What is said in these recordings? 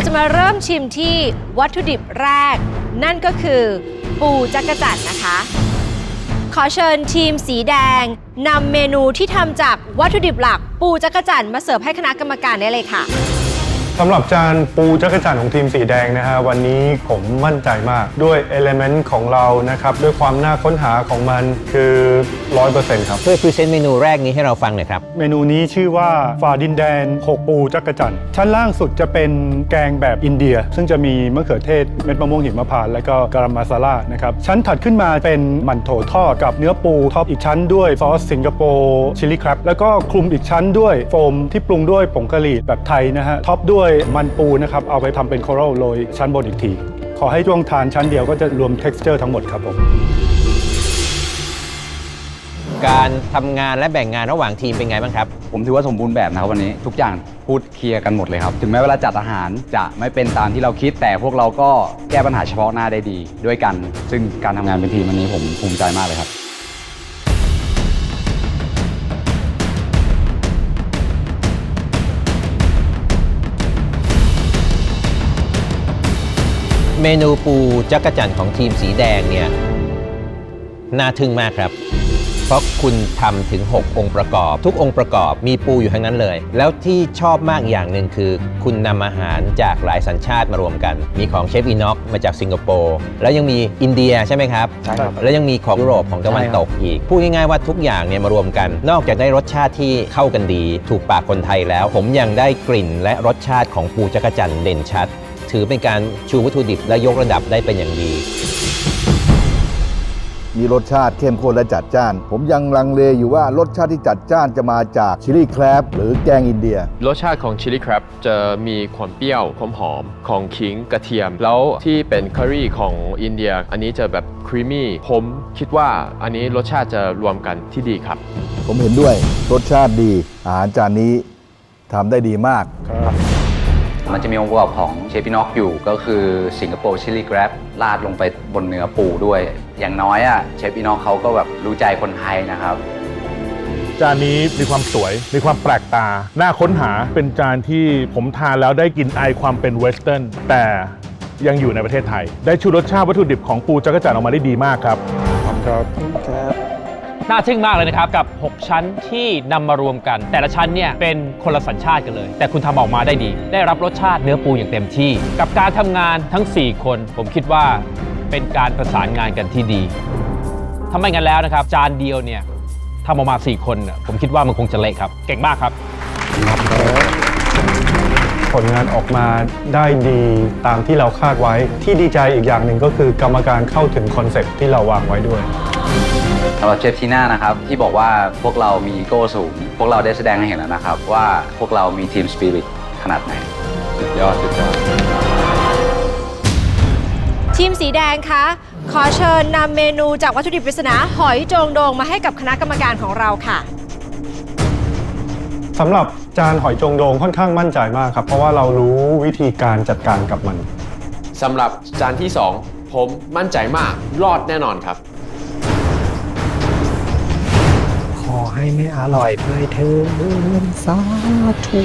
ราจะมาเริ่มชิมที่วัตถุดิบแรก นั่นก็คือปูจักจั่นนะคะ ขอเชิญทีมสีแดงนำเมนูที่ทำจากวัตถุดิบหลักปูจักจั่นมาเสิร์ฟให้คณะกรรมการได้เลยค่ะ สำหรับจานปูจักรจั่นของทีมสีแดงนะฮะวันนี้ผมมั่นใจมากด้วยเอลเมนต์ของเรานะครับด้วยความน่าค้นหาของมันคือ 100%ครับช่วยพรีเซนต์เมนูแรกนี้ให้เราฟังหน่อยครับ เมนูนี้ชื่อว่าฝาดินแดนโขกปูจักรจั่นชั้นล่างสุดจะเป็นแกงแบบอินเดีย ซึ่งจะมีมะเขือเทศเม็ดมะม่วงหิมพานต์และก็กรัมมาซาล่านะครับชั้นถัดขึ้นมาเป็นหมั่นโถทอดกับเนื้อปูท็อปอีกชั้นด้วยซอสสิงคโปร์ชิลลี่ครับแล้วก็คลุมอีกชั้นด้วยโฟมที่ปรุงด้วยผงกะหรี่แบบไทยนะฮะท็อปด้วยมันปูนะครับ เอาไปทำเป็นโคโรลโรยชั้นบนอีกที ขอให้ช่วงทานชั้นเดียวก็จะรวม texture ทั้งหมดครับผม การทำงานและแบ่งงานระหว่างทีมเป็นไงบ้างครับ ผมถือว่าสมบูรณ์แบบนะครับวันนี้ ทุกอย่างพูดเคลียร์กันหมดเลยครับ ถึงแม้เวลาจัดอาหารจะไม่เป็นตามที่เราคิด แต่พวกเราก็แก้ปัญหาเฉพาะหน้าได้ดี ด้วยกัน ซึ่งการทำงานเป็นทีมวันนี้ผมภูมิใจมากเลยครับ เมนูปูจักรจั่นของทีมสีแดงเนี่ยน่าทึ่งมากครับ เพราะคุณทำถึง 6 องค์ประกอบ ทุกองค์ประกอบมีปูอยู่ทั้งนั้นเลย แล้วที่ชอบมากอย่างหนึ่งคือ คุณนำอาหารจากหลายสัญชาติมารวมกัน มีของเชฟอีน็อกมาจากสิงคโปร์แล้วยังมีอินเดียใช่ไหมครับใช่ครับ แล้วยังมีของยุโรปของตะวันตกอีก พูดง่ายๆว่าทุกอย่างเนี่ยมารวมกัน นอกจากได้รสชาติที่เข้ากันดี ถูกปากคนไทยแล้ว ผมยังได้กลิ่นและรสชาติของปูจักรจั่นเด่นชัด ถือเป็นการชูวัตถุดิบและยกระดับได้เป็นอย่างดี มีรสชาติเข้มข้นและจัดจ้าน ผมยังลังเลอยู่ว่ารสชาติที่จัดจ้านจะมาจากชิลลี่แครบหรือแกงอินเดีย รสชาติของชิลลี่ครับจะมีความเปรี้ยวความหอมของขิงกระเทียม แล้วที่เป็นค u รี่ของอินเดีย อันนี้จะแบบครีมมี่ผมคิดว่าอันนี้รสชาติจะรวมกันที่ดีครับ ผมเห็นด้วยรสชาติดี อาหารจานนี้ทำได้ดีมาก มันจะมีองค์ประกอบของเชฟพี่น็อกอยู่ก็คือสิงคโปร์ชิลลี่แกรบราดลงไปบนเนื้อปูด้วย อย่างน้อยอะเชฟพี่น็อกเขาก็แบบรู้ใจคนไทยนะครับ จานนี้มีความสวย มีความแปลกตา น่าค้นหาเป็นจานที่ผมทานแล้วได้กลินไอายความเป็นเวสเทิร์นแต่ยังอยู่ในประเทศไทย ได้ชูรสชาติวัตถุดิบของปูจักรจั่นออกมาได้ดีมากครับ น่าทึ่งมากเลยนะครับ กับ 6 ชั้นที่นำมารวมกัน แต่ละชั้นเนี่ยเป็นคนละสัญชาติกันเลย แต่คุณทำออกมาได้ดี ได้รับรสชาติเนื้อปูอย่างเต็มที่ กับการทำงานทั้ง 4 คน ผมคิดว่าเป็นการประสานงานกันที่ดีถ้าไม่งั้นแล้วนะครับ จานเดียวเนี่ยทำออกมา 4 คน ผมคิดว่ามันคงจะเละครับ เก่งมากครับ ผลงานออกมาได้ดีตามที่เราคาดไว้ ที่ดีใจอีกอย่างหนึ่งก็คือกรรมการเข้าถึงคอนเซ็ปต์ที่เราวางไว้ด้วย สำหรับเชฟทีน่านะครับที่บอกว่าพวกเรามีอีโก้สูง พวกเราได้แสดงให้เห็นแล้วนะครับ ว่าพวกเรามีทีมสปิริตขนาดไหน สุดยอด สุดยอด ทีมสีแดงคะ ขอเชิญนำเมนูจากวัตถุดิบปริศนาหอยโจงโดงมาให้กับคณะกรรมการของเราค่ะ สำหรับจานหอยจงโดงค่อนข้างมั่นใจมากครับ เพราะว่าเรารู้วิธีการจัดการกับมัน สำหรับจานที่ 2 ผมมั่นใจมากรอดแน่นอนครับ ให้ไม่อร่อยเลยเถินสาธุ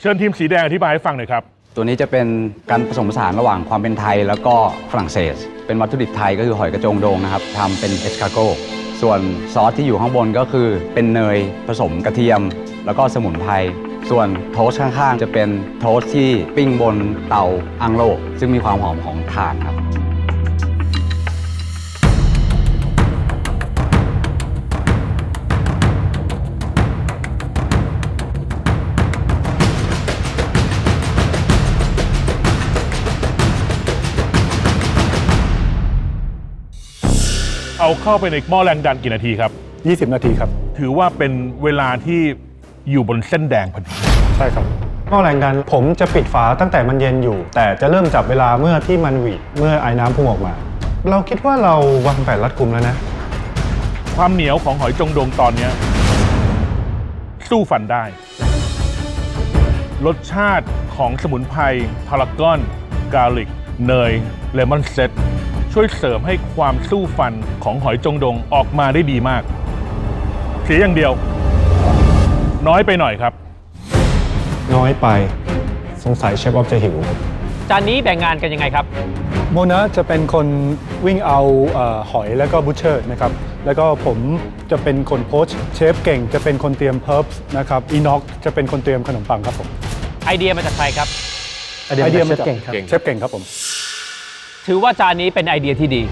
เชิญทีมสีแดงอธิบายให้ฟังหน่อยครับ ตัวนี้จะเป็นการผสมผสานระหว่างความเป็นไทยแล้วก็ฝรั่งเศส เป็นวัตถุดิบไทยก็คือหอยกระโจงโดงนะครับทำเป็นเอสคาโกส่วนซอสที่อยู่ข้างบนก็คือเป็นเนยผสมกระเทียม แล้วก็สมุนไพรส่วนโทสต์ข้างๆ จะเป็นโทสต์ที่ปิ้งบนเตาอังโลซึ่งมีความหอมของถ่านครับ เอาเข้าไปในหม้อแรงดันกี่นาทีครับ 20 นาทีครับ ถือว่าเป็นเวลาที่อยู่บนเส้นแดงพอดีใช่ครับหม้อแรงดันผมจะปิดฝาตั้งแต่มันเย็นอยู่ แต่จะเริ่มจับเวลาเมื่อที่มันหวีดเมื่อไอ้น้ำพุ่งออกมา เราคิดว่าเราวางแผนรัดกุมแล้วนะ ความเหนียวของหอยจงโดงตอนเนี้ยสู้ฟันได้ รสชาติของสมุนไพรพารากอน กาลิก เนย เลมอนเซต ช่วยเสริมให้ความสู้ฟันของหอยจงโดงออกมาได้ดีมาก เสียอย่างเดียว น้อยไปหน่อยครับ น้อยไปสงสัยเชฟออฟจะหิว จานนี้แบ่งงานกันยังไงครับ โมนะจะเป็นคนวิ่งเอาเอ่อหอยแล้วก็บูชเชอร์นะครับ แล้วก็ผมจะเป็นคนโพสเชฟเก่งจะเป็นคนเตรียมเพิร์ฟนะครับอีน็อกจะเป็นคนเตรียมขนมปังครับผมไอเดียมาจากใครครับ ไอเดียมาจากเก่งเชฟเก่งครับผม ถือว่าจานนี้เป็นไอเดียที่ดี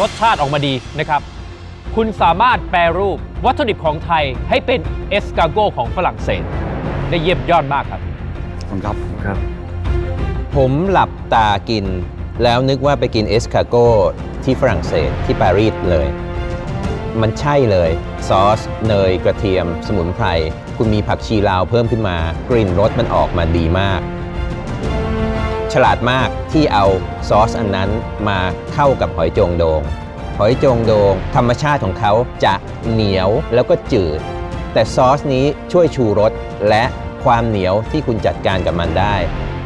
รสชาติออกมาดีนะครับ คุณสามารถแปรรูปวัตถุดิบของไทยให้เป็นเอสกาโกของฝรั่งเศส ได้เยี่ยมยอดมากครับ ขอบคุณครับครับ ผมหลับตากิน แล้วนึกว่าไปกินเอสคาโกที่ฝรั่งเศสที่ปารีสเลย มันใช่เลย ซอส เนย กระเทียม สมุนไพร คุณมีผักชีลาวเพิ่มขึ้นมา กลิ่นรสมันออกมาดีมาก ฉลาดมากที่เอาซอสอันนั้นมาเข้ากับหอยโจงโดง หอยโจงโดง ธรรมชาติของเขาจะเหนียวแล้วก็จืด แต่ซอสนี้ช่วยชูรสและความเหนียวที่คุณจัดการกับมันได้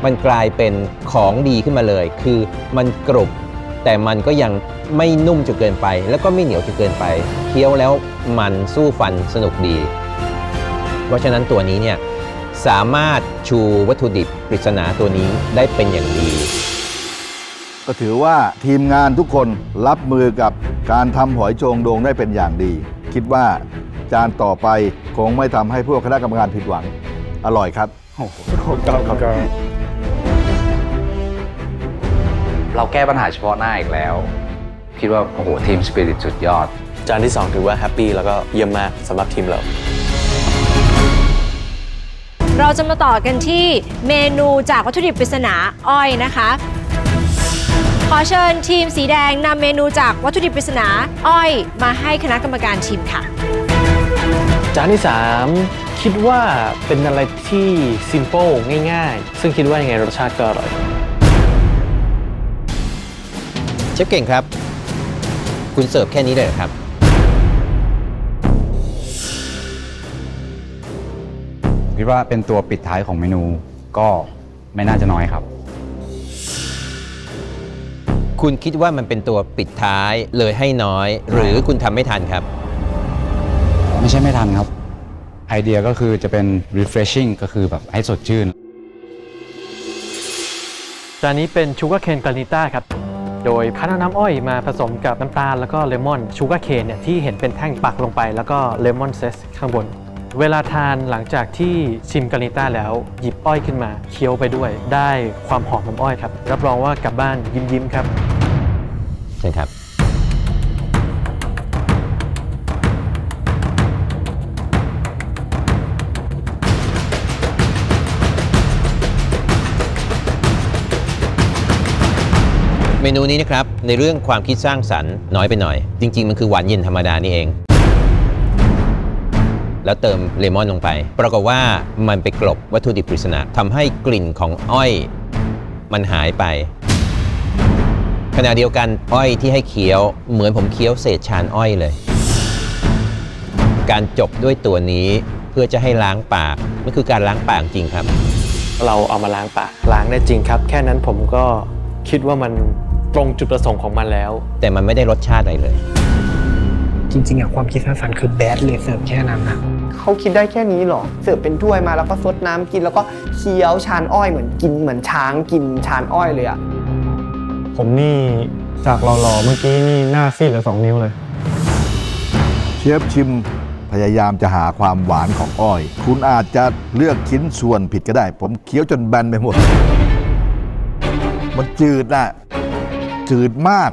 มันกลายเป็นของดีขึ้นมาเลย คือมันกรุบ แต่มันก็ยังไม่นุ่มจนเกินไป แล้วก็ไม่เหนียวจนเกินไป เคี้ยวแล้วมันสู้ฟันสนุกดี เพราะฉะนั้นตัวนี้เนี่ย สามารถชูวัตถุดิบปริศนาตัวนี้ได้เป็นอย่างดี ก็ถือว่าทีมงานทุกคนรับมือกับการทำหอยโจงโดงได้เป็นอย่างดี คิดว่าจานต่อไปคงไม่ทำให้พวกคณะกรรมการผิดหวัง อร่อยครับเราแก้ปัญหาเฉพาะหน้าอีกแล้ว คิดว่า โอ้โห ทีมสปิริตสุดยอด จานที่ 2 ถือว่าแฮปปี้แล้วก็เยี่ยมมากสำหรับทีมเรา เราจะมาต่อกันที่เมนูจากวัตถุดิบปริศนาอ้อยนะคะ ขอเชิญทีมสีแดงนำเมนูจากวัตถุดิบปริศนาอ้อยมาให้คณะกรรมการชิมค่ะ จานที่ 3 คิดว่าเป็นอะไรที่ซิม p ป e ง่ายๆ ซึ่งคิดว่ายังไงรสชาติก็อร่อย เชฟเก่งครับ คุณเสิร์ฟแค่นี้เลยเหรอครับ คิดว่าเป็นตัวปิดท้ายของเมนูก็ไม่น่าจะน้อยครับ คุณคิดว่ามันเป็นตัวปิดท้ายเลยให้น้อย หรือคุณทำไม่ทันครับ ไม่ใช่ไม่ทันครับ ไอเดียก็คือจะเป็น refreshing ก็คือแบบให้สดชื่น จานนี้เป็นชูการ์เคนกานิต้าครับ โดยคั้นเอาน้ำอ้อยมาผสมกับน้ำตาลแล้วก็เลมอนชูการ์เคนเนี่ยที่เห็นเป็นแท่งปักลงไป แล้วก็เลมอนเซสข้างบน เวลาทานหลังจากที่ชิมกานิต้าแล้วหยิบอ้อยขึ้นมาเคี้ยวไปด้วย ได้ความหอมน้ำอ้อยครับ รับรองว่ากลับบ้านยิ้มๆครับใช่ครับ เมนูนี้นะครับ ในเรื่องความคิดสร้างสรรค์น้อยไปหน่อย จริง ๆ มันคือหวานเย็นธรรมดานี่เอง แล้วเติมเลมอนลงไป ปรากฏว่ามันไปกลบวัตถุดิบปริศนาทำให้กลิ่นของอ้อยมันหายไป ขณะเดียวกันอ้อยที่ให้เคี้ยวเหมือนผมเคี้ยวเศษชานอ้อยเลย การจบด้วยตัวนี้เพื่อจะให้ล้างปากมันคือการล้างปากจริงครับ เราเอามาล้างปากล้างได้จริงครับ แค่นั้นผมก็คิดว่ามันตรงจุดประสงค์ของมันแล้ว แต่มันไม่ได้รสชาติอะไรเลยจ ริงๆอะความคิดสร้างสรรค์คือแบดเลยเสิร์ฟแค่นั้นนะเขาคิดได้แค่นี้เหรอ เสิร์ฟเป็นถ้วยมาแล้วก็ซดน้ำกินแล้วก็เคี้ยวชานอ้อยเหมือนกินเหมือนช้างกินชานอ้อยเลยอะผมนี่จากหล่อๆเมื่อกี้นี่หน้าซีดเหลือสองนิ้วเลย เชฟชิมพยายามจะหาความหวานของอ้อย คุณอาจจะเลือกชิ้นส่วนผิดก็ได้ ผมเคี้ยวจนแบนไปหมด มันจืดน่ะจืดมาก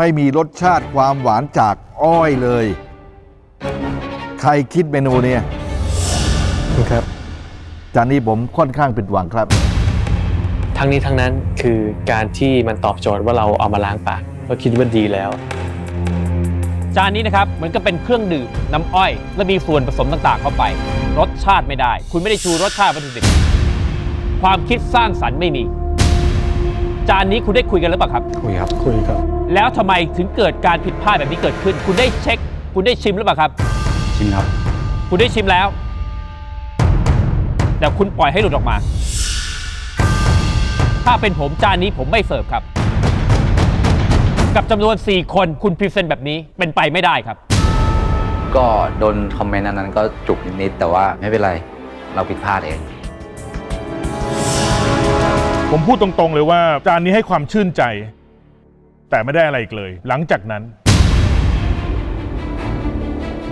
ไม่มีรสชาติความหวานจากอ้อยเลย ใครคิดเมนูเนี่ยครับจานนี้ผมค่อนข้างผิดหวังครับ ทั้งนี้ทั้งนั้นคือการที่มันตอบโจทย์ว่าเราเอามาล้างปากก็คิดว่าดีแล้ว จานนี้นะครับเหมือนกับเป็นเครื่องดื่มน้ำอ้อย และมีส่วนผสมต่างๆ เข้าไป รสชาติไม่ได้ คุณไม่ได้ชูรสชาติวัตถุดิบความคิดสร้างสรรค์ไม่มี จานนี้คุณได้คุยกันหรือเปล่าครับ คุยครับ คุยครับ แล้วทำไมถึงเกิดการผิดพลาดแบบนี้เกิดขึ้น คุณได้เช็ค คุณได้ชิมหรือเปล่าครับ ชิมครับ คุณได้ชิมแล้ว แต่คุณปล่อยให้หลุดออกมา ถ้าเป็นผมจานนี้ผมไม่เสิร์ฟครับ กับจำนวน 4 คนคุณพรีเซนต์แบบนี้เป็นไปไม่ได้ครับ ก็โดนคอมเมนต์อันนั้นก็จุกนิดๆแต่ว่าไม่เป็นไร เราผิดพลาดเอง ผมพูดตรงๆเลยว่าจานนี้ให้ความชื่นใจ แต่ไม่ได้อะไรอีกเลย หลังจากนั้น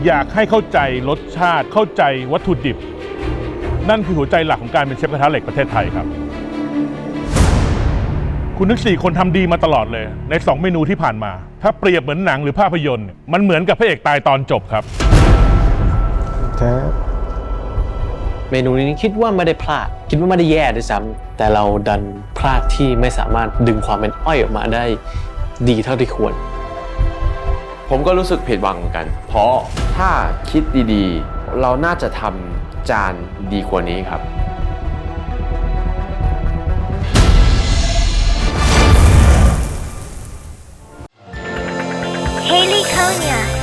อยากให้เข้าใจรสชาติเข้าใจวัตถุดิบ นั่นคือหัวใจหลักของการเป็นเชฟกระทะเหล็กประเทศไทยครับ คุณนึกสี่คนทำดีมาตลอดเลย ในสองเมนูที่ผ่านมา ถ้าเปรียบเหมือนหนังหรือภาพยนตร์ มันเหมือนกับพระเอกตายตอนจบครับ ครับ เมนูนี้คิดว่าไม่ได้พลาด คิดว่าไม่ได้แย่ด้วยซ้ำแต่เราดันพลาดที่ไม่สามารถดึงความเป็นอ้อยออกมาได้ดีเท่าที่ควร ผมก็รู้สึกผิดหวังเหมือนกัน เพราะถ้าคิดดีๆ เราน่าจะทำจานดีกว่านี้ครับ Haley Konya,